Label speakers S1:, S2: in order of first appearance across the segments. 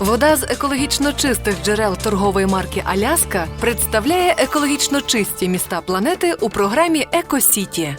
S1: Вода з екологічно чистих джерел торгової марки Аляска представляє екологічно чисті міста планети у програмі Екосіті.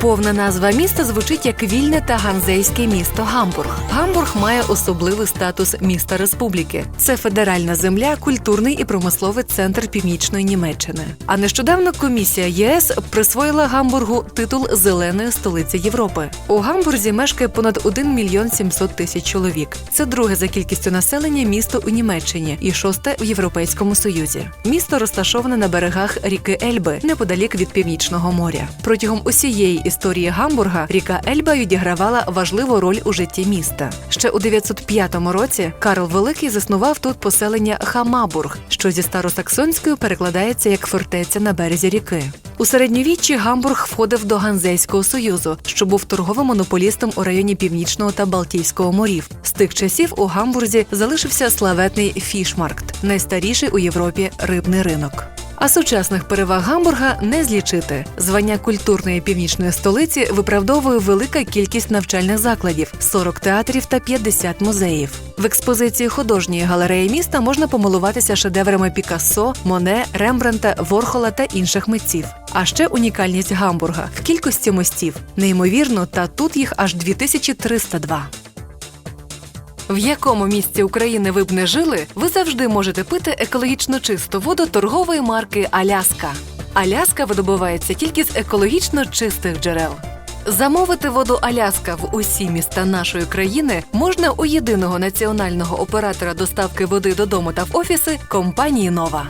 S1: Повна назва міста звучить як вільне та ганзейське місто Гамбург. Гамбург має особливий статус міста республіки. Це федеральна земля, культурний і промисловий центр північної Німеччини. А нещодавно комісія ЄС присвоїла Гамбургу титул зеленої столиці Європи. У Гамбурзі мешкає понад 1 мільйон 700 тисяч чоловік. Це друге за кількістю населення місто у Німеччині і шосте в Європейському Союзі. Місто розташоване на берегах ріки Ельби неподалік від північного моря. Протягом усієї історії Гамбурга ріка Ельба відігравала важливу роль у житті міста. Ще у 905 році Карл Великий заснував тут поселення Хамабург, що зі старосаксонською перекладається як фортеця на березі ріки. У середньовіччі Гамбург входив до Ганзейського союзу, що був торговим монополістом у районі Північного та Балтійського морів. З тих часів у Гамбурзі залишився славетний фішмаркт, найстаріший у Європі рибний ринок. А сучасних переваг Гамбурга не злічити. Звання культурної північної столиці виправдовує велика кількість навчальних закладів, 40 театрів та 50 музеїв. В експозиції художньої галереї міста можна помилуватися шедеврами Пікассо, Моне, Рембранта, Ворхола та інших митців. А ще унікальність Гамбурга в кількості мостів. Неймовірно, та тут їх аж 2302. В якому місці України ви б не жили, ви завжди можете пити екологічно чисту воду торгової марки Аляска. Аляска видобувається тільки з екологічно чистих джерел. Замовити воду Аляска в усі міста нашої країни можна у єдиного національного оператора доставки води додому та в офіси компанії Нова.